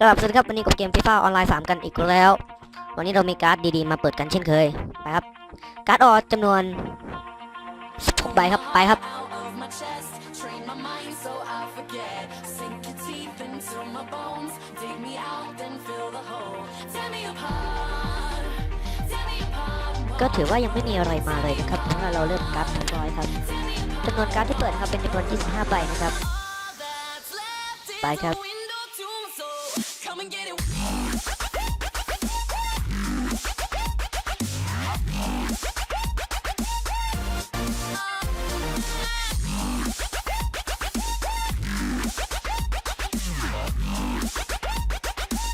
กลับสวัสดีครับวันนี้กับเกมฟีฟ่าออนไลน์ 3 กันอีกแล้ว วันนี้เรามีการ์ดดีๆ มาเปิดกันเช่นเคยไปครับ การ์ดออจำนวน16ใบครับไปครับ ก็ถือว่ายังไม่มีอะไรมาเลยนะครับเพราะว่าเราเริ่มการ์ดเรียบร้อยครับจำนวนการ์ดที่เปิดครับเป็นจำนวน25ใบนะครับ ไปครับ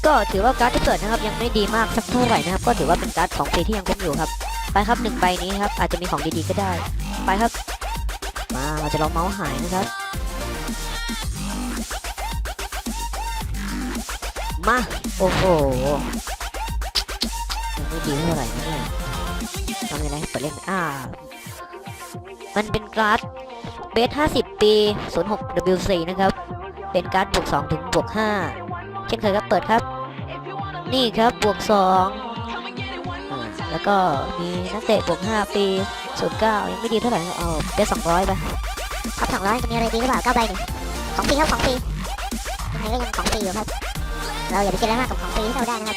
ก็ถือว่าการ์ดที่เปิดนะครับยังไม่ดีมากสักเท่าไหร่นะครับ ก็ถือว่าเป็นการ์ดของฟรีที่ยังคุ้มอยู่ครับ ไปครับหนึ่งใบนี้ครับอาจจะมีของดีๆก็ได้ ไปครับ มาเราจะลองเมาส์หายนะครับ มา โอ้โหไม่ดีเท่าไหร่เนี่ยทำยังไงให้เปิดเล่นอ่า มันเป็นการ์ดเบส50 ปี 06 W4 นะครับ เป็นการ์ดบวก2ถึงบวก5เช่นเคยครับเปิดครับ นี่ครับบวก2อ่าแล้วก็มีนักเตะบวก5 ปี 09 ยังไม่ดีเท่าไหร่เอาเบส200ไปท็อปสองร้อยจะมีอะไรดีหรือเปล่าเก้าใบหนึ่งของฟรีครับของฟรียังไงก็ยังของฟรีอยู่ครับ เราอย่าไปคิดอะไรมากกับของฟรีที่เราได้นะครับ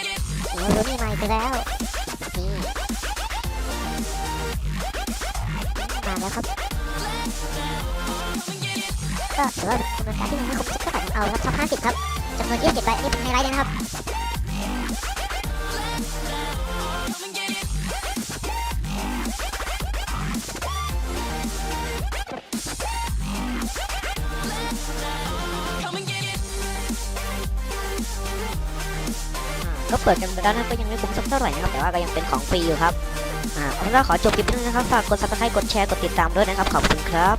เรารู้นี่มาอีกแล้วนี่มาแล้วครับก็ถือว่าเป็นจำนวนการที่มันไม่ครบสักเท่าไหร่เอาครับท็อปห้าสิบครับจำนวนยี่สิบใบอันนี้เป็นไฮไลท์เลยนะครับ ก็เปิดกันไปแล้วนะก็ยังไม่คุ้มสักเท่าไหร่นะครับแต่ว่าก็ยังเป็นของฟรีอยู่ครับอ่าเอาเป็นว่าขอจบคลิปนี้นะครับฝากกดซับสไครต์กดแชร์กดติดตามด้วยนะครับขอบคุณครับ